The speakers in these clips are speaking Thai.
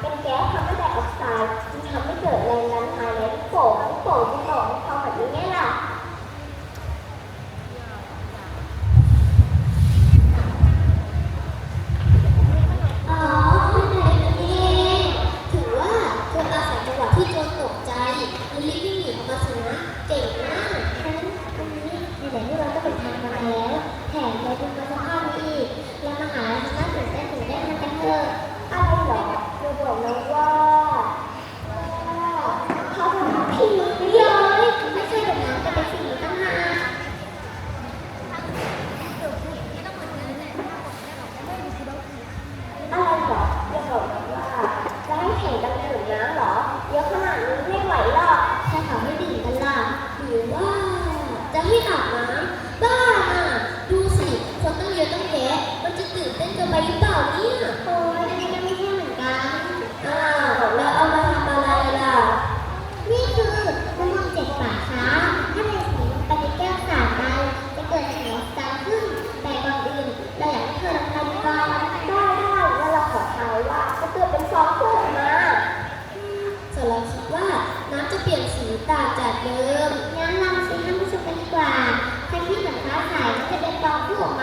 เป็นแก๊สทำร์บแดดออกสายจึงทำให้เกิดแรง Tapi!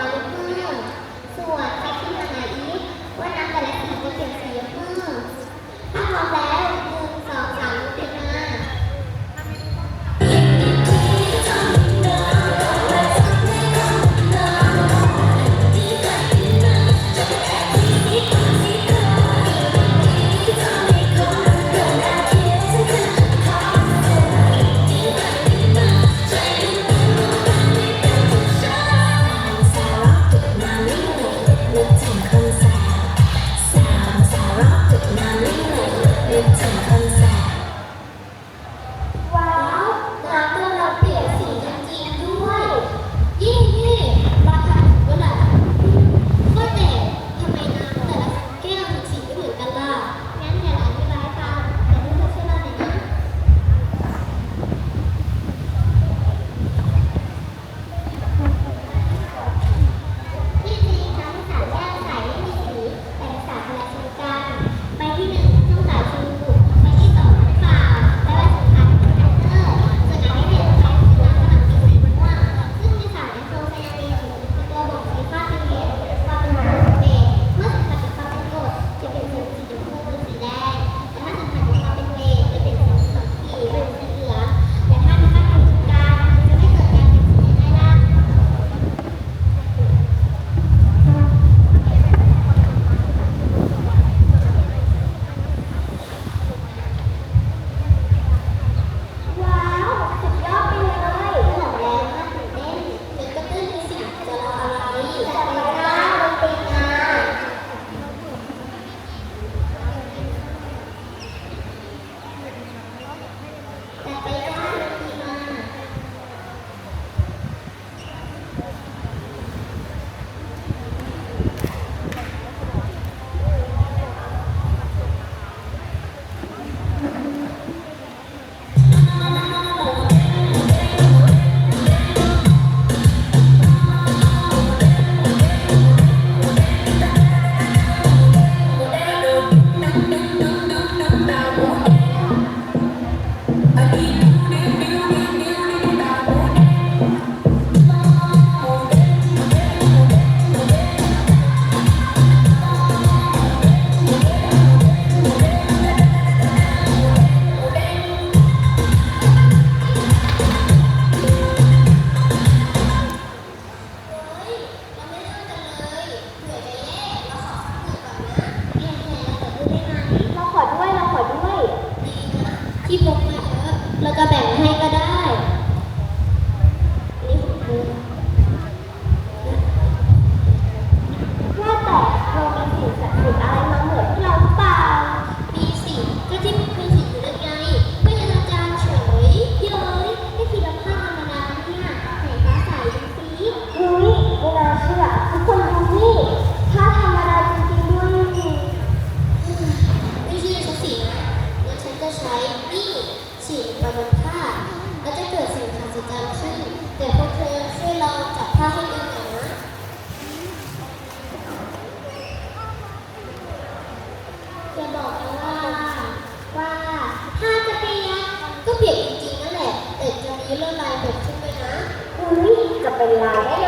本来。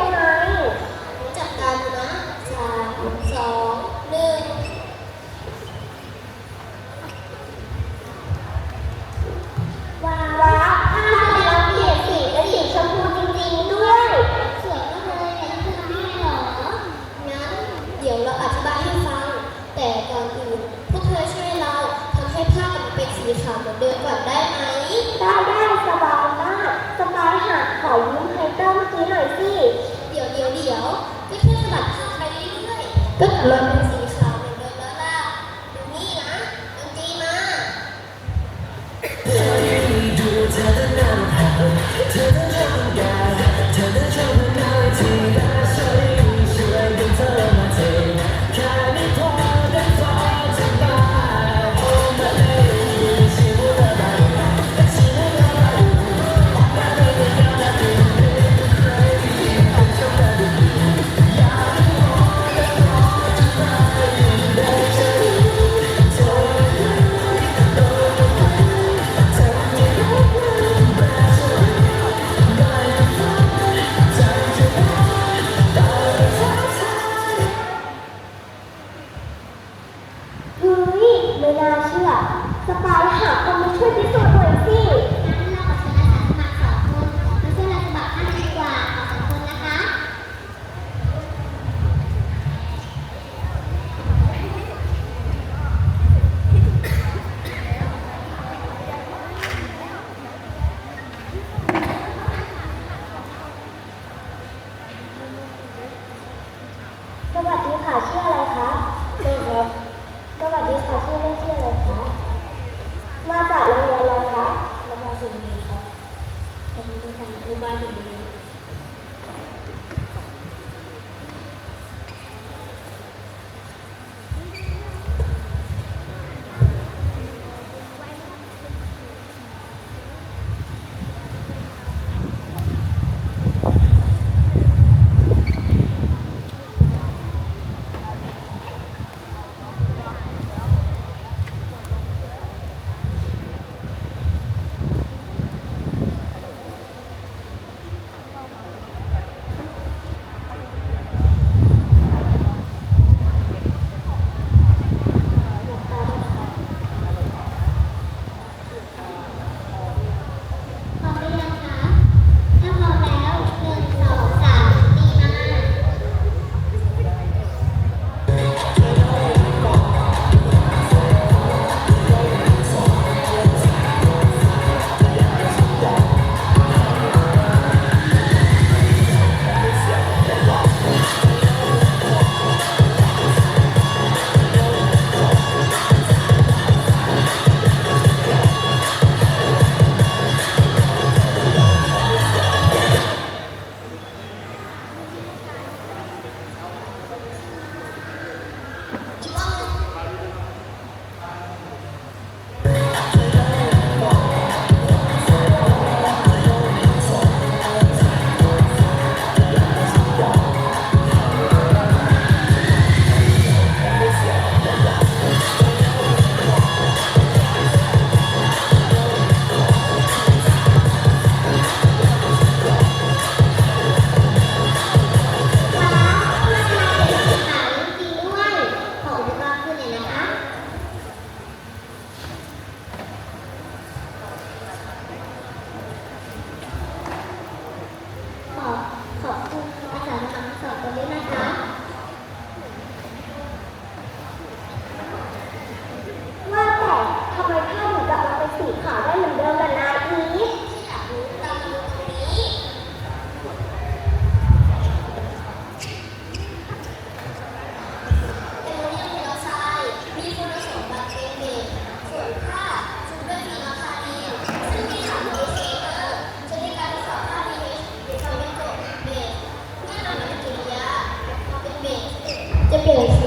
起来了。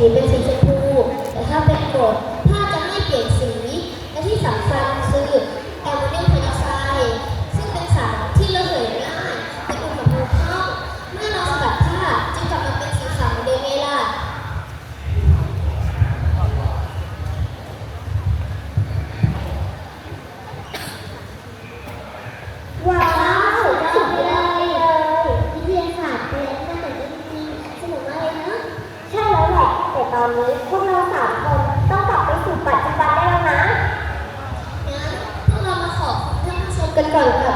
eu pensei, นี้ พวกเราสามคนต้องกลับไปสู่ปัจจุบันได้แล้วนะงั้นพวกเรามาขอบคุณท่านผู้ชมกันก่อนค่ะ